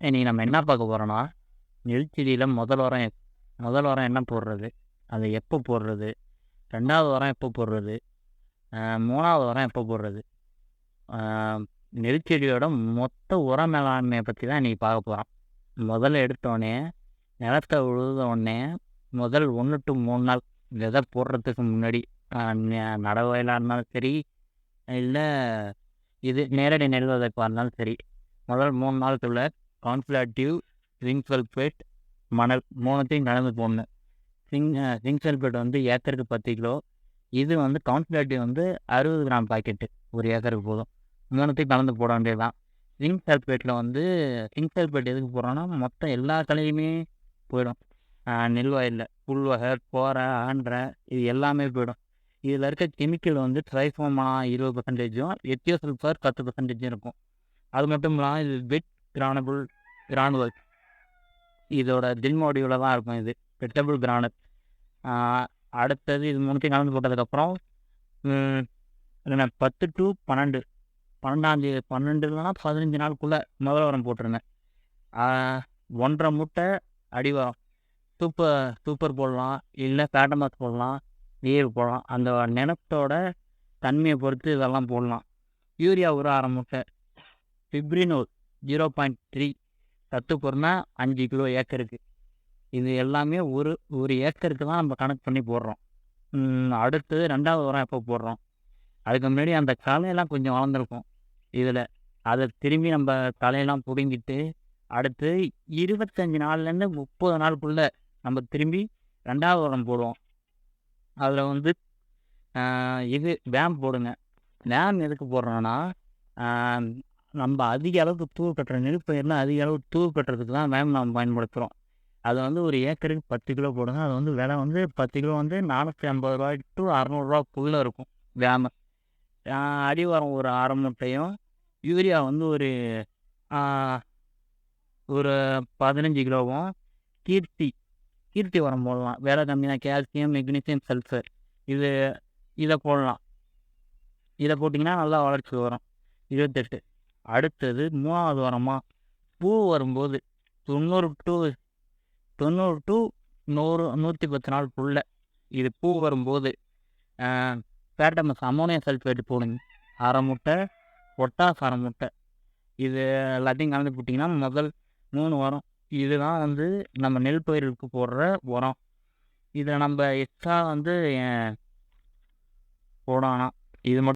இன்றைக்கி நம்ம என்ன பார்க்க போகிறோன்னா நெல் செடியில் முதல் உரம் எப்- முதல் உரம் என்ன போடுறது? அதை எப்போ போடுறது? ரெண்டாவது உரம் எப்போ போடுறது? மூணாவது உரம் எப்போ போடுறது? நெல்ச்செடியோட நெல் செடியோட மொத்த உர மேலாண்மையை பற்றி தான் இன்றைக்கி பார்க்க போகிறோம் முதல்ல எடுத்தோடனே நிலத்தை உழுத உடனே முதல் ஒன்று டு மூணு நாள் விதை போடுறதுக்கு முன்னாடி நடவையிலாக இருந்தாலும் சரி இல்லை இது நேரடி நெல் விதைப்பாக இருந்தாலும் சரி முதல் மூணு நாளுக்குள்ள கான்ஃபிளாட்டிவ் ரிங் சல்ஃபேட் மணல் மூணத்தையும் கலந்து போடணும். ரிங் ஜிங்க் சல்ஃபேட் வந்து ஏக்கருக்கு பத்து கிலோ. இது வந்து கான்ஃபிளாட்டிவ் வந்து அறுபது கிராம் பாக்கெட்டு. ஒரு ஏக்கருக்கு போதும். மூணத்தையும் கலந்து போட வேண்டியதுதான். ரிங் சல்ஃபேட்டில் வந்து ரிங் சல்ஃபேட் எதுக்கு போடுறோன்னா மொத்தம் எல்லா கலையுமே போயிடும். நெல் வயலில் புல் வகை போரை ஆண்டரை இது எல்லாமே போயிடும். இதில் இருக்க கெமிக்கல் வந்து ட்ரைஃபோமா இருபது பர்சன்டேஜும் எத்தியோசல் சல்ஃபர் பத்து பர்சன்டேஜும் இருக்கும். அது மட்டும் இல்லாமல் இது வெட் கிரானபிள் கிரானுவல் இதோட ஜெல் மாடியூலில் தான் இருக்கும் இது. வெட்டபிள் கிரானட் அடுத்தது இது மூணுத்தையும் கலந்து போட்டதுக்கப்புறம் என்ன பத்து டு பன்னெண்டு. பன்னெண்டாந்தேதி பன்னெண்டு இல்லைனா பதினஞ்சு நாளுக்குள்ளே முதல் உரம் போட்டிருந்தேன். ஒன்றரை மூட்டை அடி உரம் சூப்பர் சூப்பர் போடலாம் இல்லை பேட்டமாஸ் போடலாம் நீர் போடலாம். அந்த நிலத்தோட தன்மையை பொறுத்து இதெல்லாம் போடலாம். யூரியா ஒரு அரை மூட்டை. ஃபிப்ரினோல் ஜீரோ பாயிண்ட் த்ரீ சத்து பொருள்னா அஞ்சு கிலோ ஏக்கருக்கு. இது எல்லாமே ஒரு ஒரு ஏக்கருக்கு தான் நம்ம கணக்கு பண்ணி போடுறோம். அடுத்து அடுத்தது ரெண்டாவது உரம் எப்போ போடுறோம்? அதுக்கு முன்னாடி அந்த களையெல்லாம் கொஞ்சம் வளர்ந்துருக்கும் இதில். அதை திரும்பி நம்ம களையெல்லாம் பிடுங்கிட்டு அடுத்து இருபத்தஞ்சி நாள்லேருந்து முப்பது நாளுக்குள்ளே நம்ம திரும்பி ரெண்டாவது உரம் போடுவோம். அதில் வந்து இது வேம் போடுங்க. வேம் எதுக்கு போடுறோன்னா நம்ம அதிக அளவுக்கு தூர் கட்டுற நெல் அதிக அளவுக்கு தூர் கட்டுறதுக்கு தான் மேம் நம்ம பயன்படுத்துகிறோம் அது வந்து ஒரு ஏக்கருக்கு பத்து கிலோ போடுங்க. அது வந்து விலை வந்து பத்து கிலோ வந்து நானூற்றி ஐம்பது ரூபாய் டு அறநூறுரூவாக்குள்ளே இருக்கும் வேம அடி உரம் ஒரு அரை மூட்டையும் யூரியா வந்து ஒரு ஒரு பதினஞ்சு கிலோவும் கீர்த்தி கீர்த்தி உரம் போடலாம். விலை கம்மியாக கால்சியம் மெக்னீசியம் சல்ஃபர் இது இதை போடலாம். இதை போட்டிங்கன்னா நல்லா வளர்ச்சி வரும். இருபத்தெட்டு. அடுத்தது மூணாவது வாரமாக பூ வரும்போது தொண்ணூறு டு தொண்ணூறு டு நூறு நூற்றி பத்து நாளுக்குள்ள இது பூ வரும்போது பேட்டமஸ் அமோனியம் சல்ஃபேட் போடுங்க. அரை முட்டை பொட்டாஸ் அரை முட்டை. இது எல்லாத்தையும் கலந்து போட்டிங்கன்னா முதல் மூணு உரம் இதுதான் வந்து நம்ம நெல் பயிருக்கு போடுற உரம். இதை நம்ம எக்ஸ்ட்ரா வந்து போடணும். இது மட்டும்